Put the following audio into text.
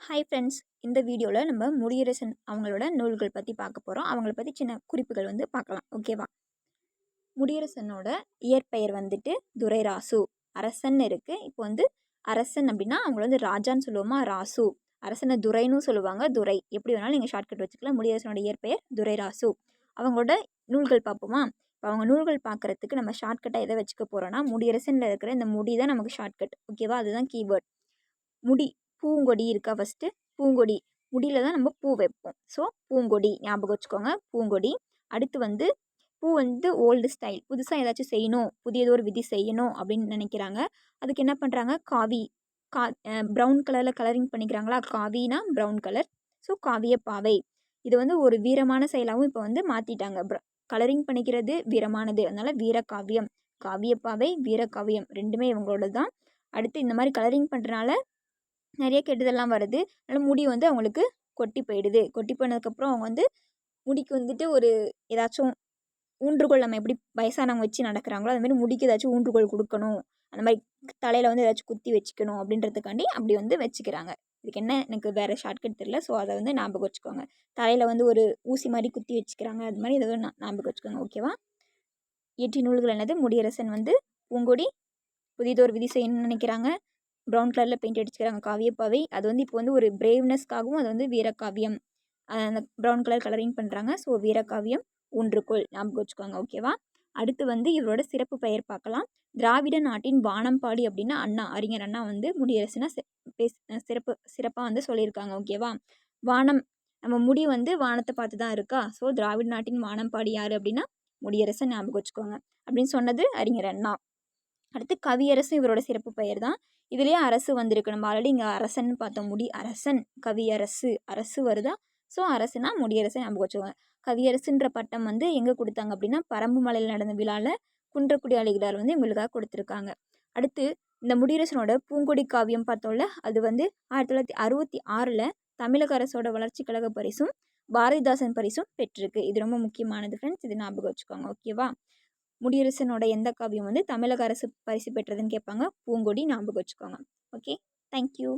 Hi friends இந்த வீடியோவில் நம்ம முடியரசன் அவங்களோட நூல்கள் பற்றி பார்க்க போகிறோம் அவங்கள பற்றி சின்ன குறிப்புகள் வந்து பார்க்கலாம். ஓகேவா முடியரசனோட இயற்பெயர் வந்துட்டு துரைராசு. அரசன் இருக்குது இப்போ வந்து அரசன் அப்படின்னா அவங்கள வந்து ராஜான்னு சொல்லுவோமா? ராசு. அரசனை துரைன்னு சொல்லுவாங்க. துரை. எப்படி வேணாலும் நீங்கள் ஷார்ட்கட் வச்சுக்கலாம். முடியரசனோட இயற்பெயர் துரைராசு. அவங்களோட நூல்கள் பார்ப்போமா? இப்போ அவங்க நூல்கள் பார்க்குறதுக்கு நம்ம ஷார்ட்கட்டாக எதை வச்சுக்க போகிறோன்னா முடியரசனில் இருக்கிற இந்த முடி தான் நமக்கு ஷார்ட்கட் ஓகேவா அதுதான் கீவேர்ட் முடி. பூங்கொடி இருக்கா ஃபஸ்ட்டு பூங்கொடி. முடியில் தான் நம்ம பூ வைப்போம். ஸோ பூங்கொடி ஞாபகம் வச்சுக்கோங்க. பூங்கொடி. அடுத்து வந்து பூ வந்து ஓல்டு ஸ்டைல் புதுசாக ஏதாச்சும் செய்யணும். புதியதோ ஒரு விதி செய்யணும் அப்படின்னு நினைக்கிறாங்க. அதுக்கு என்ன பண்ணுறாங்க காவி. கா ப்ரௌன் கலரில் கலரிங் பண்ணிக்கிறாங்களா? காவினா ப்ரௌன் கலர் ஸோ காவிய பாவை. இது வந்து ஒரு வீரமான செயலாகவும் இப்போ வந்து மாற்றிட்டாங்க ப்ர கலரிங் பண்ணிக்கிறது வீரமானது. அதனால் வீரகாவியம் காவியப்பாவை வீரகாவியம் ரெண்டுமே இவங்களோட தான் அடுத்து இந்த மாதிரி கலரிங் பண்ணுறனால நிறைய கெடுதல்லாம் வருது. அதனால் முடி வந்து அவங்களுக்கு கொட்டி போயிடுது. கொட்டி போனதுக்கப்புறம் அவங்க வந்து முடிக்கு வந்துட்டு ஒரு ஏதாச்சும் ஊன்றுகோல் நம்ம எப்படி வயசானவங்க வச்சு நடக்கிறாங்களோ அதுமாரி முடிக்கு ஏதாச்சும் ஊன்றுகோல் கொடுக்கணும். அந்த மாதிரி தலையில் வந்து ஏதாச்சும் குத்தி வச்சுக்கணும் அப்படின்றதுக்காண்டி அப்படி வந்து வச்சுக்கிறாங்க. இதுக்கு என்ன எனக்கு வேறு ஷார்ட்கட் தெரியல. ஸோ அதை வந்து ஞாபகம் வச்சுக்கோங்க. தலையில் வந்து ஒரு ஊசி மாதிரி குத்தி வச்சுக்கிறாங்க. அது மாதிரி இதை ஞாபகம் வச்சுக்கோங்க. ஓகேவா இயற்றி நூல்கள் என்னது? முடியரசன் வந்து பூங்கொடி புதிதோர் விதி செய்யணும்னு நினைக்கிறாங்க. ப்ரௌன் கலரில் பெயிண்ட் அடிச்சுக்கிறாங்க. காவியப்பாவை அது வந்து இப்போ வந்து ஒரு பிரேவ்னஸ்க்காகவும் அது வந்து வீரக்காவியம் அந்த ப்ரௌன் கலர் கலரிங் பண்ணுறாங்க ஸோ வீரக்காவியம் ஒன்றுக்குள் ஞாபகம் வச்சுக்கோங்க. ஓகேவா அடுத்து வந்து இவரோட சிறப்பு பெயர் பார்க்கலாம். திராவிட நாட்டின் வானம்பாடி அப்படின்னா அண்ணா அறிஞர் அண்ணா வந்து முடியரசுனா சிறப்பு சிறப்பாக வந்து சொல்லியிருக்காங்க. ஓகேவா வானம். நம்ம முடி வந்து வானத்தை பார்த்து தான் இருக்கா? ஸோ திராவிட நாட்டின் வானம்பாடி யார் அப்படின்னா முடியரசன் ஞாபகம் வச்சுக்கோங்க. அப்படின்னு சொன்னது அறிஞர் அண்ணா. அடுத்து கவியரசு இவரோட சிறப்பு பெயர் தான் இதுலேயே அரசு வந்திருக்கு. நம்ம ஆல்ரெடி இங்கே அரசன் பார்த்தோம். முடி அரசன் கவியரசு. அரசு வருதா? ஸோ அரசுனா முடியரசை ஞாபகம் வச்சுக்கோங்க. கவியரசுன்ற பட்டம் வந்து எங்கே கொடுத்தாங்க அப்படின்னா பரம்பு மலையில் நடந்த விழாவில் குன்றக்குடி அலிகளார் வந்து இவங்களுக்காக கொடுத்துருக்காங்க. அடுத்து இந்த முடியரசனோட பூங்கொடி காவியம் பார்த்தோம்ல அது வந்து ஆயிரத்தி தொள்ளாயிரத்தி அறுபத்தி ஆறில் தமிழக அரசோட வளர்ச்சி கழக பரிசும் பாரதிதாசன் பரிசும் பெற்றிருக்கு. இது ரொம்ப முக்கியமானது ஃப்ரெண்ட்ஸ் இது ஞாபகம் வச்சுக்கோங்க. ஓகேவா முடியரசனோட எந்த காவியம் வந்து தமிழக அரசு பரிசு பெற்றதுன்னு கேட்பாங்க. பூங்கொடி ஞாபகம் வச்சுக்கோங்க. Okay thank you